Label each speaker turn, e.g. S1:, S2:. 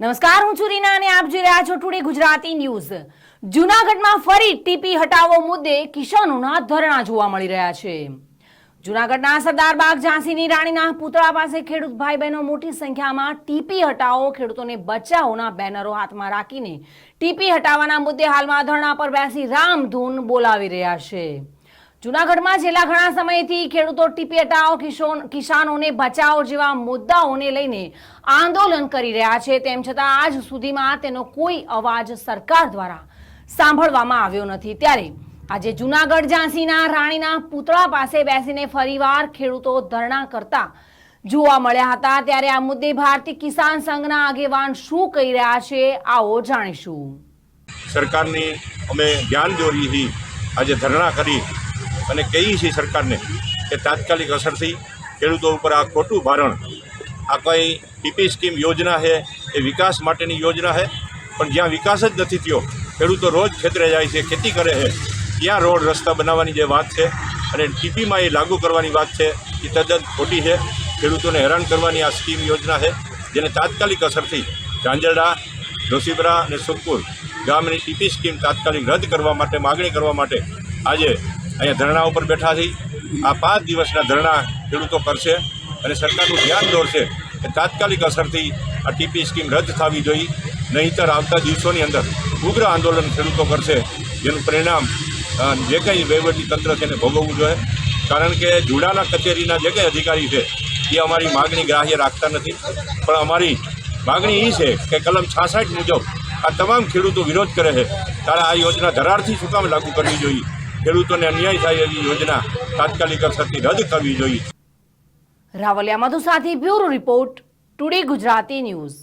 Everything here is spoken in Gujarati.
S1: નમસ્કાર, હું છું રીના અને આપ જોઈ રહ્યા છો ટુડે ગુજરાતી ન્યૂઝ. જૂનાગઢમાં ફરી ટીપી હટાવો મુદ્દે કિસાનોના ધરણા જોવા મળી રહ્યા છે. જૂનાગઢના સરદારબાગ ઝાંસીની રાણીના પુતળા પાસે ખેડૂત ભાઈ બહેનો મોટી સંખ્યામાં ટીપી હટાવો, ખેડૂતોને બચાવોના બેનરો હાથમાં રાખીને ટીપી હટાવવાના મુદ્દે હાલમાં ધરણા પર બેસી રામધૂન બોલાવી રહ્યા છે. જૂનાગઢમાં છેલ્લા ઘણા સમયથી ખેડૂતો ટીપી હટાવ કિસાનોને બચાવો જેવા મુદ્દાઓને લઈને આંદોલન કરી રહ્યા છે. તેમ છતાં આજ સુધીમાં તેનો કોઈ અવાજ સરકાર દ્વારા સાંભળવામાં આવ્યો નથી. ત્યારે આજે જૂનાગઢ ઝાંસીના રાણીના પૂતળા પાસે બેસીને ફરીવાર ખેડૂતો ધરણા કરતા જોવા મળ્યા હતા. ત્યારે આ મુદ્દે ભારતીય કિસાન સંઘના આગેવાન શું કહી રહ્યા છે, આવો જાણીશું.
S2: સરકારની અમે ધ્યાન દોરી આજે ધરણા કરી અને કહીએ છીએ સરકારને કે તાત્કાલિક અસરથી ખેડૂતો ઉપર આ ખોટું ભારણ, આ કંઈ ટીપી સ્કીમ યોજના છે, એ વિકાસ માટેની યોજના છે, પણ જ્યાં વિકાસ જ નથી થયો, ખેડૂતો રોજ ખેતરે જાય છે, ખેતી કરે છે, ત્યાં રોડ રસ્તા બનાવવાની જે વાત છે, અને ટીપીમાં એ લાગુ કરવાની વાત છે, એ તદ્દન ખોટી છે, ખેડૂતોને હેરાન કરવાની આ સ્કીમ યોજના છે, જેને તાત્કાલિક અસરથી ઝાંઝરડા જોશીપરા અને સુખપુર ગામની ટીપી સ્કીમ તાત્કાલિક રદ કરવા માટે, માગણી કરવા માટે આજે અહીંયા ધરણા ઉપર બેઠા છીએ આ પાંચ દિવસના ધરણા ખેડૂતો કરશે અને સરકારનું ધ્યાન દોરશે કે તાત્કાલિક અસરથી આ ટીપી સ્કીમ રદ થવી જોઈએ. નહીંતર આવતા દિવસોની અંદર ઉગ્ર આંદોલન ખેડૂતો કરશે. જેનું પરિણામ જે કંઈ વહીવટી તંત્ર છે એને ભોગવવું જોઈએ. કારણ કે જુડાના કચેરીના જે કંઈ અધિકારી છે, એ અમારી માગણી ગ્રાહ્ય રાખતા નથી. પણ અમારી માગણી એ છે કે કલમ છાસઠ મુજબ આ તમામ ખેડૂતો વિરોધ કરે છે. ત્યારે આ યોજના ધરારથી શું કામ લાગુ કરવી જોઈએ? ખેડૂતોને અન્યાય થાય એવી યોજના તાત્કાલિક અસરથી રદ કરવી જોઈએ.
S1: રાવલિયા મધુ સાથે bureau report today Gujarati news.